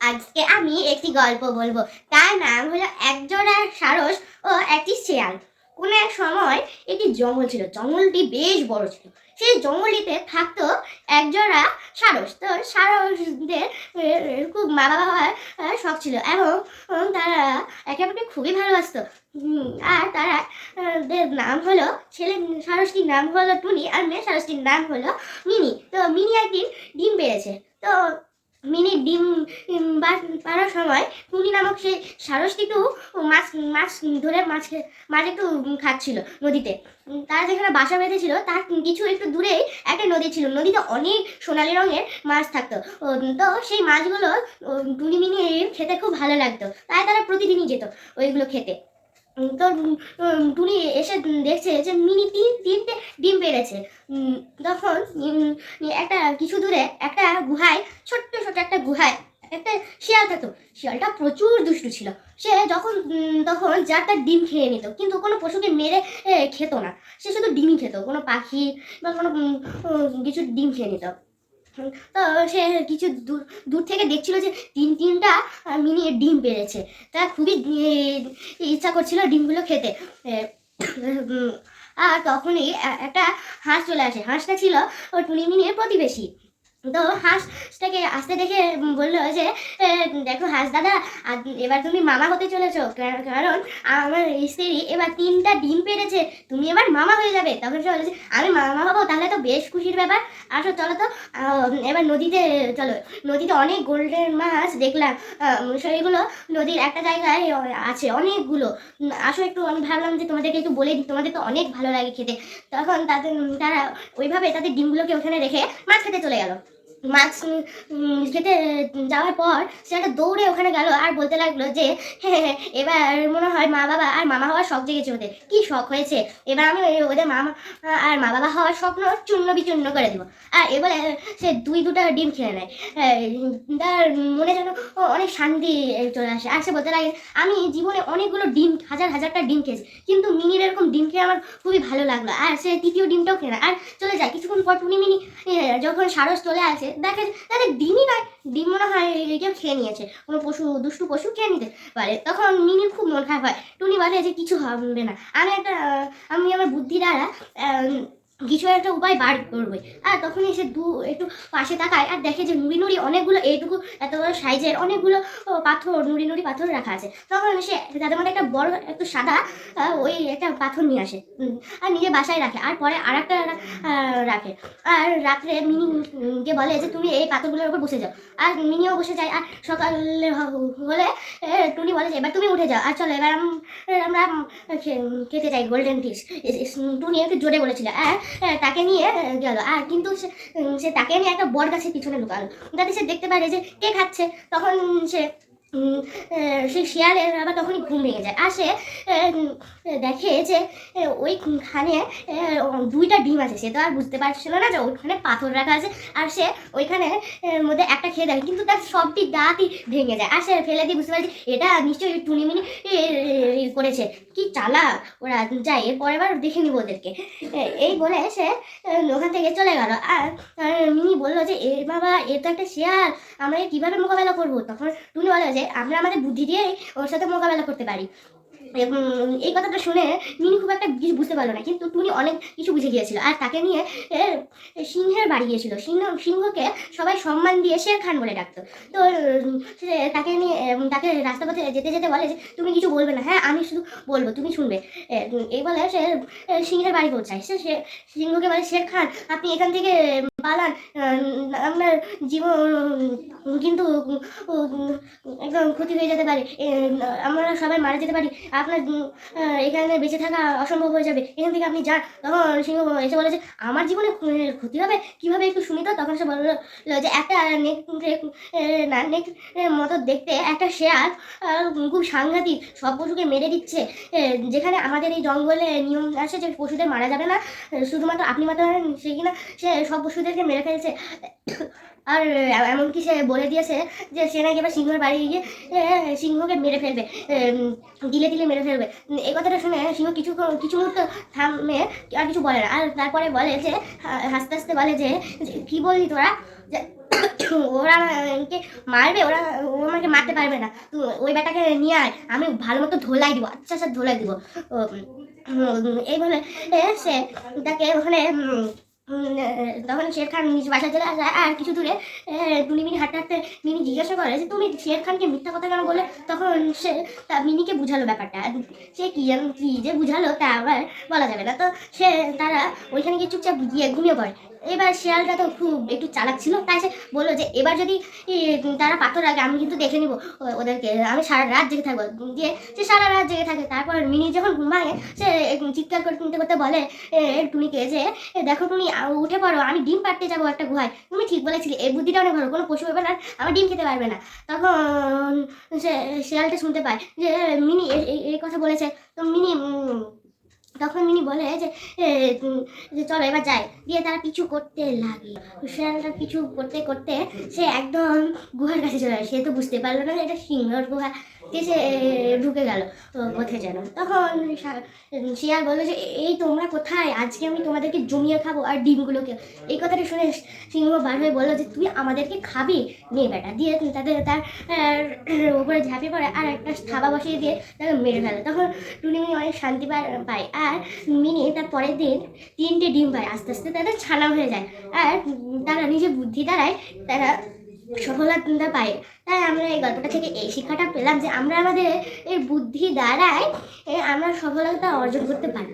আজকে আমি একটি গল্প বলব। তার নাম হলো একজোড়া সারস ও একটি শেয়াল। কোনো এক সময় একটি জঙ্গল ছিল। জঙ্গলটি বেশ বড় ছিল। সেই জঙ্গলটিতে থাকতো একজোড়া সারস। তো সারসদের খুব মা বাবা হওয়ার শখ ছিল এবং তারা একে অপরকে খুবই ভালোবাসতো। আর তারা নাম হলো ছেলে, সারসটির নাম হলো টুনি আর মেয়ে সারসটির নাম হলো মিনি। তো মিনি একদিন ডিম পেড়েছে তো মিনি ডিম পাড়ার সময় টুনি নামক সেই সারসটি একটু মাছ মাছ ধরে মাছ মাছ একটু খাচ্ছিল নদীতে। তারা যেখানে বাসা বেঁধেছিল তার কিছু একটু দূরেই একটা নদী ছিল। নদীতে অনেক সোনালি রঙের মাছ থাকতো। তো সেই মাছগুলো টুনি মিনি খেতে খুব ভালো লাগতো। তাই তারা প্রতিদিনই যেত ওইগুলো খেতে। তো টুনি এসে দেখছে যে মিনি তিন, তিনটে ডিম পেড়েছে। তখন একটা কিছু দূরে একটা গুহায়, ছোট্ট ছোট্ট একটা গুহায়, একটা শিয়াল থাকতো। শিয়ালটা প্রচুর দুষ্টু ছিল। সে যখন তখন যার তার ডিম খেয়ে নিত, কিন্তু কোনো পশুকে মেরে খেত না। সে শুধু ডিমই খেত, কোনো পাখি বা কোনো কিছু ডিম খেয়ে নিত। তো সে কিছু দূর দূর থেকে দেখছিল যে তিন তিনটা মিনি ডিম পেরেছে। তা খুবই ইচ্ছা করছিল ডিমগুলো খেতে। আর তখনই একটা হাঁস চলে আসে। হাঁসটা ছিল, ও টুনি মিনির প্রতিবেশী। তো হাঁসটাকে আসতে দেখে বলল যে দেখো হাঁস দাদা এবার তুমি মামা হতে চলেছো। কারণ আমার স্ত্রী এবার তিনটা ডিম পেরেছে। তুমি এবার মামা হয়ে যাবে। তখন সে বলেছে আমি মামা হব, তাহলে তো বেশ খুশির ব্যাপার। আসো, চলো তো এবার নদীতে চলো। নদীতে অনেক গোল্ডেন মাছ দেখলাম। সেইগুলো নদীর একটা জায়গায় আছে অনেকগুলো। আসো একটু, আমি ভাবলাম যে তোমাদেরকে একটু বলে দিই, তোমাদের তো অনেক ভালো লাগে খেতে। তখন তাদের, তারা ওইভাবে তাদের ডিমগুলোকে ওখানে রেখে মাছ খেতে চলে গেল। উম, খেতে যাওয়ার পর সে একটা দৌড়ে ওখানে গেল আর বলতে লাগল যে হ্যাঁ হ্যাঁ, এবার মনে হয় মা বাবা আর মামা হওয়ার শখ জেগেছে ওদের। কি শখ হয়েছে? এবার আমি ওদের মামা আর মা বাবা হওয়ার স্বপ্ন চূর্ণ বিচূর্ণ করে দেবো। আর এবারে সে দুই দুটা ডিম খেয়ে নেয়। তার মনে যেন অনেক শান্তি চলে আসে। আর সে বলতে লাগে আমি জীবনে অনেকগুলো ডিম হাজার হাজারটা ডিম খেয়েছি কিন্তু মিনির এরকম ডিম খেয়ে আমার খুবই ভালো লাগল। আর সে তৃতীয় ডিমটাও খেয়ে আর চলে যায়। কিছুক্ষণ পর টুনি মিনি যখন সারস চলে আসে দেখে দেখে, ডিমই নয়। ডিম মনে হয় কেউ খেয়ে নিয়েছে। কোনো পশু, দুষ্টু পশু খেয়ে নিতে পারে। তখন মিনির খুব মন খারাপ হয়। টুনি বলে যে, কিছু হবে না। আমি একটা আমি আমার বুদ্ধি দ্বারা কিছু একটা উপায় বার করবে। আর তখন এসে দু একটু পাশে তাকায় আর দেখে যে নুড়ি নুড়ি অনেকগুলো, এইটুকু এত বড় সাইজের অনেকগুলো পাথর, নুড়ি নুড়ি পাথর রাখা আছে। তখন সে তাদের মধ্যে একটা বড়, একটু সাদা ওই একটা পাথর নিয়ে আসে আর নিজে বাসায় রাখে। আর পরে আর একটা রাখে। আর রাত্রে মিনিকে বলে যে, তুমি এই পাথরগুলোর উপর বসে যাও। আর মিনিও বসে যায়। আর সকালে হলে টুনি বলে যে, এবার তুমি উঠে যাও। আর চলো, এবার আমরা খেতে যাই গোল্ডেন ফিশ টুনি একটু জোরে বলেছিল। আর তাকে নিয়ে গেল। আর কিন্তু সে সে তাকে নিয়ে একটা বট গাছের পিছনে লুকালো। যাতে সে দেখতে পারে যে কে খাচ্ছে। তখন সে সেই শিয়ালের আবার তখনই ঘুম ভেঙে যায়। আর সে দেখে যে ওইখানে দুইটা ডিম আছে। সে তো আর বুঝতে পারছিল না যে ওইখানে পাথর রাখা আছে। আর সে ওইখানে মধ্যে একটা খেয়ে দেয় কিন্তু তার সবটি দাঁতই ভেঙে যায়। আর সে ফেলে দিয়ে বুঝতে পারে যে এটা নিশ্চয়ই টুনিমিনি করেছে। কি চালা ওরা যায় পরের বার দেখে নিব ওদেরকে। এই বলে সে ওখান থেকে চলে গেল। আর মিনি বলল যে, এ বাবা, এ তো একটা শেয়াল, আমরা কীভাবে মোকাবেলা করব? তখন টুনি বলে যে আমরা আমাদের বুদ্ধি দিয়ে ওর সাথে মোকাবেলা করতে পারি। এই কথাটা শুনে মিনি খুব একটা কিছু বুঝতে পারল না, কিন্তু টুনি অনেক কিছু বুঝে গিয়েছিল। আর তাকে নিয়ে সিংহের বাড়ি গিয়েছিল। সিংহ, সিংহকে সবাই সম্মান দিয়ে শের খান বলে ডাকতো। তো তাকে নিয়ে তাকে রাস্তা পথে যেতে যেতে বলে যে, তুমি কিছু বলবে না হ্যাঁ আমি শুধু বলব, তুমি শুনবে। এই বলে সে সিংহের বাড়ি পৌঁছায়। সে সিংহকে বলে, শের খান, আপনি এখান থেকে পালান আপনার জীবন কিন্তু একদম ক্ষতি হয়ে যেতে পারে। আমরা সবাই মারা যেতে পারি আপনার এখানে বেঁচে থাকা অসম্ভব হয়ে যাবে। এখান থেকে আপনি যান। তখন সিংহ এসে বলেছে আমার জীবনে ক্ষতি হবে? কীভাবে একটু শুনি তো? তখন সে বলল যে একটা নেক না নেক মতো দেখতে একটা আহ, খুব সাংঘাতিক। সব পশুকে মেরে দিচ্ছে। যেখানে আমাদের এই জঙ্গলে নিয়ম আছে যে পশুদের মারা যাবে না। শুধুমাত্র আপনি মাত্র সে কিনা সে সব পশুদেরকে মেরে ফেলছে। আর এমনকি সে বলে দিয়েছে যে সে নাকি এবার সিংহের বাড়ি গিয়ে সিংহকে মেরে ফেলবে দিলে দিলে মেরে ফেলবে। এই কথাটা শুনে সিংহ কিছু কিছু মুহূর্ত থামে আর কিছু বলে না। আর তারপরে বলে যে হাসতে হাসতে বলে যে কি বললি তোরা? যে ওরা আমাকে মারবে? ওরা ও আমাকে মারতে পারবে না। ওই বেটাকে নিয়ে আয়। আমি ভালো মতো ধোলাই দিব আচ্ছা আচ্ছা ধোলাই দিব। ও, এই বলে এ, সে তাকে ওখানে তখন শের খান নিজ বাসায় চলে আসে। আর কিছু দূরে টুনি মিনি হাঁটতে হাঁটতে মিনি জিজ্ঞাসা করে যে তুমি শের খানকে মিথ্যা কথা কেন বলে? তখন সে তা মিনিকে বুঝালো ব্যাপারটা। সে কি কি যে বুঝালো তা আবার বলা যাবে না। তো সে তারা ওইখানে গিয়ে চুপচাপ গিয়ে ঘুমিয়ে পড়ে। এবার শেয়ালটা তো খুব একটু চালাক ছিল তাই সে বলল যে এবার যদি তারা পাথর আগে আমি কিন্তু দেখে নিব ওদেরকে। আমি সারা রাত জেগে থাকব। দিয়ে সে সারা রাত জেগে থাকে। তারপর মিনি যখন ঘুম ভাঙে সে চিৎকার করতে করতে করতে বলে টুনিকে যে "এ, দেখো তুমি আ- উঠে পড়ো, আমি ডিম পাড়তে যাব একটা গুহায়। তুমি ঠিক বলেছিলে, এই বুদ্ধিটা অনেক ভালো, কোনো পশু হবে না, আমার ডিম খেতে পারবে না। তখন সে, শিয়ালটা শুনতে পায় যে, মিনি এই কথা বলেছে। তো মিনি তখন মিনি বলে যে যে চলো এবার যাই। দিয়ে তারা পিছু করতে লাগে শিয়ালটা পিছু করতে করতে সে একদম গুহার কাছে চলে আসে। সে তো বুঝতে পারল না, এটা সিংহর গুহা। সে ঢুকে গেল পথে যেন। তখন শিয়াল বলল যে, এই তোমরা কোথায়? আজকে আমি তোমাদেরকে জমিয়ে খাব আর ডিমগুলোকে। এই কথাটা শুনে সিংহ বার হয়ে বলল যে, তুই আমাদেরকে খাবি? নে বেটা। দিয়ে তাদের, তার উপরে ঝাঁপিয়ে পড়ে আর একটা থাবা বসিয়ে দিয়ে তাকে মেরে ফেলে। তখন টুনি মিনি অনেক শান্তি পায়। আর মিনি তার পরের দিন তিনটে ডিম পায়, আস্তে আস্তে তাদের ছানা হয়ে যায়। আর তারা নিজের বুদ্ধি দ্বারাই তারা সফলতা পায়। তাই আমরা এই গল্পটা থেকে এই শিক্ষাটা পেলাম যে আমরা আমাদের এই বুদ্ধি দ্বারাই আমরা সফলতা অর্জন করতে পারব।